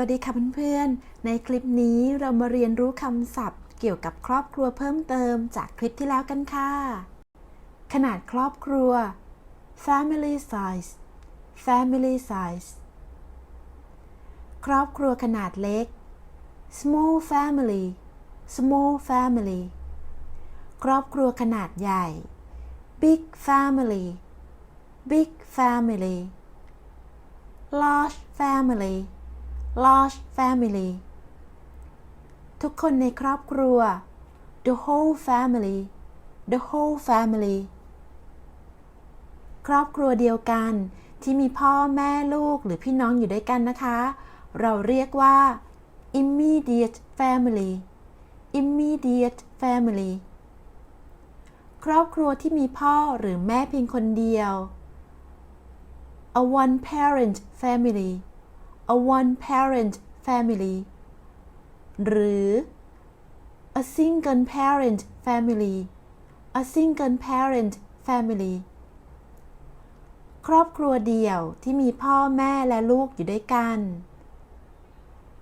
วัสดีค่ะเพื่อนๆ ในคลิปนี้เรามาเรียนรู้คำศัพท์เกี่ยวกับครอบครัวเพิ่มเติมจากคลิปที่แล้วกันค่ะ ขนาดครอบครัว family size family size ครอบครัวขนาดเล็ก small family small family ครอบครัวขนาดใหญ่ big family big family large family large family ทุกคนในครอบครัว the whole family the whole family ครอบครัวเดียวกันที่มีพ่อแม่ลูกหรือพี่น้องอยู่ด้วยกันนะคะ เราเรียกว่า immediate family immediate family ครอบครัวที่มีพ่อหรือแม่เพียงคนเดียว a one parent family a one parent family หรือ a single parent family a single parent family ครอบครัวเดียวที่มีพ่อแม่และลูกอยู่ด้วยกัน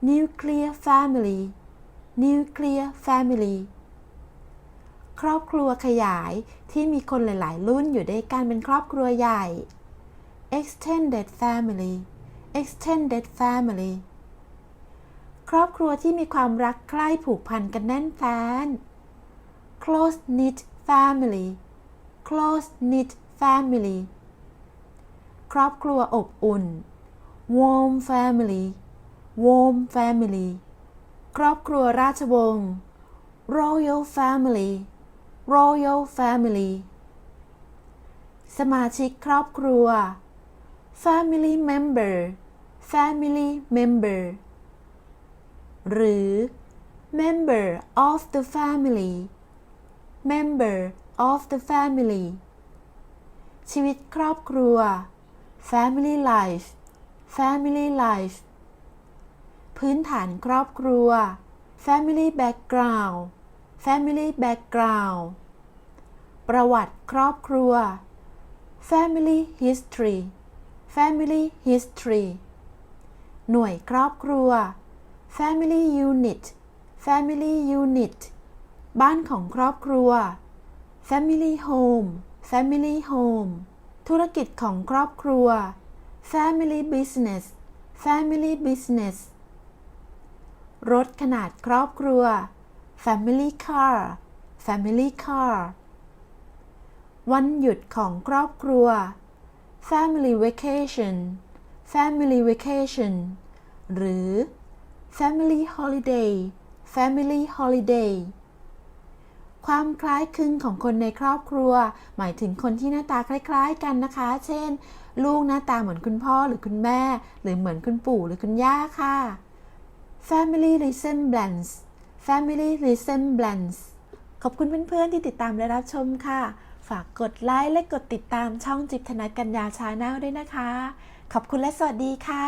nuclear family nuclear family ครอบครัวขยายที่มีคนหลาย ๆ รุ่นอยู่ด้วยกันเป็นครอบครัวใหญ่ extended family extended family ครอบครัวที่มีความรักใคร่ผูกพันกันแน่นแฟ้น close knit family close knit family ครอบครัวอบอุ่น warm family warm family ครอบครัวราชวงศ์ royal family royal family สมาชิกครอบครัว family member family member หรือ member of the family member of the family ชีวิตครอบครัว family life family life พื้นฐานครอบครัว family background family background ประวัติครอบครัว family history family history หน่วยครอบครัว family unit family unit บ้านของครอบครัว family home family home ธุรกิจของครอบครัว family business family business รถขนาดครอบครัว family car family car วันหยุดของครอบครัว family vacation family vacation หรือ family holiday family holiday ความคล้ายคลึงของคนในครอบครัว หมายถึงคนที่หน้าตาคล้ายๆกันนะคะ เช่น ลูกหน้าตาเหมือนคุณพ่อหรือคุณแม่ หรือเหมือนคุณปู่หรือคุณย่าค่ะ family resemblance family resemblance ขอบคุณเพื่อนๆที่ติดตามและรับชมค่ะ ฝากกดไลค์และกดติดตามช่องจิบธนกัญญาชาแนลด้วยนะคะ ขอบคุณและสวัสดีค่ะ